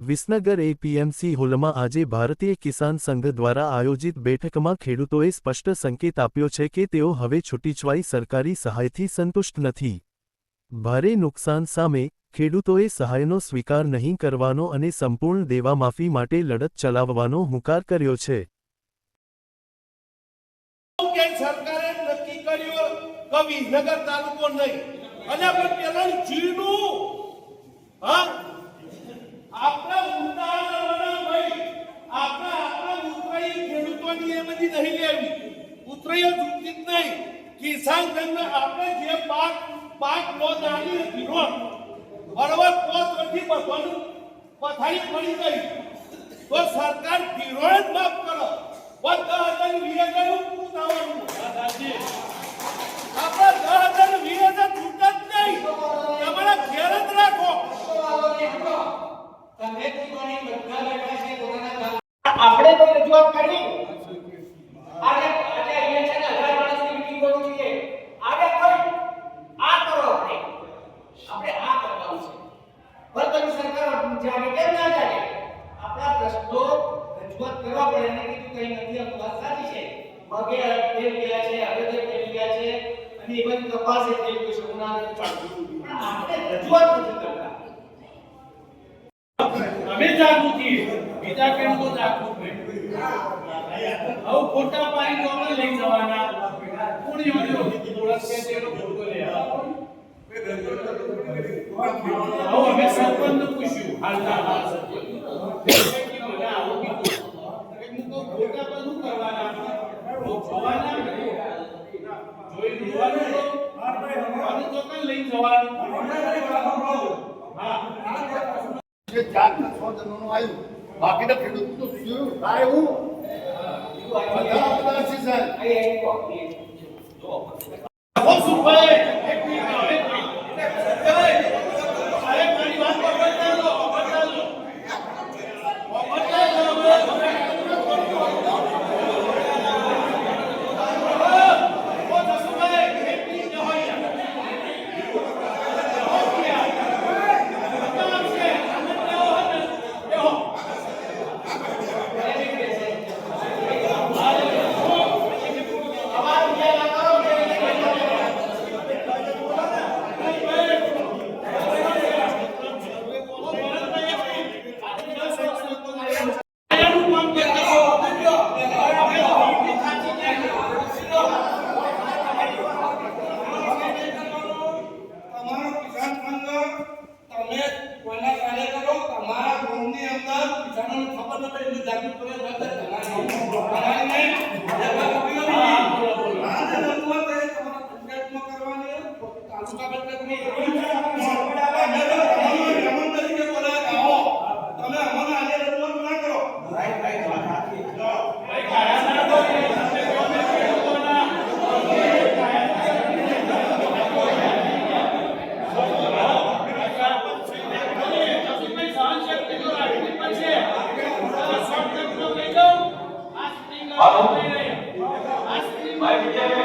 Visnagar APMC હોલમાં આજે ભારતીય કિસાન સંઘ દ્વારા આયોજિત બેઠકમાં ખેડૂતોએ સ્પષ્ટ સંકેત આપ્યો છે કે તેઓ હવે છૂટીછવાઈ સરકારી સહાયથી સંતુષ્ટ નથી. ભારે નુકસાન સામે ખેડૂતોએ સહાયનો સ્વીકાર નહીં કરવાનો અને સંપૂર્ણ દેવામાફી માટે લડત ચલાવવાનો હુંકાર કર્યો છે. અને પણ પેલા જીનું હા આપણા ઉદાહરણ ભાઈ આપણા આપણા ઉતરાઈ ખેડૂતોની એ બધી નહીં લેવી ઉતરાઈ ચૂકતી જ નહીં કિસાન સંઘ આપણે જે પાક પાક લોન આલી હતી લોન બરોબર પોત નથી બધાનું પથારી પડી ગઈ. તો સરકાર ધિરોણ જ માફ કરો. બધા હજાર વીસ હજાર પૂરું થવાનું. આપણે દસ હજાર વીસ હજાર છૂટ જ નહીં. તમારા ઘેર જ રાખો. આપણે તો રજૂઆત કરી? આજે આજે અહીંયા છે ને હજાર માણસની મીટિંગ કરવી જોઈએ આજે કોઈ આ કરો આપણે આપણે આ કરવાનું છે પણ તમે જાણે કેમ ના જાગે આપણા પ્રશ્નો રજૂઆત કરવા પડે. એને કીધું કઈ નથી, આ વાત સાચી છે. મગે તેલ ગયા છે હવે તેલ ગયા છે, અને એ બધી તપાસ થઈ ગઈ છે ઉનાળે પણ આપણે રજૂઆત નથી કરતા. અમે જાગૃત છીએ, બીજા કેમ તો જાગૃત નહીં? આવું ખોટા પાણી તો આપણે લઈ જવાના. કોણ યોગ્ય ઓળખ કે તેનો ફોટો લે. આવો, અમે સરપંચ મને આવું કીધું કે હું કહું ખોટા પર શું કરવાના જોવાના જોઈ જોવાનું અને તો ખેડૂતનું તો શું થાય એવું બધા બધા છે સાહેબ ఛానల్ ఖబర్లతో ఎన్ని జాగ్రత్తలు Amen. Amen. Amen.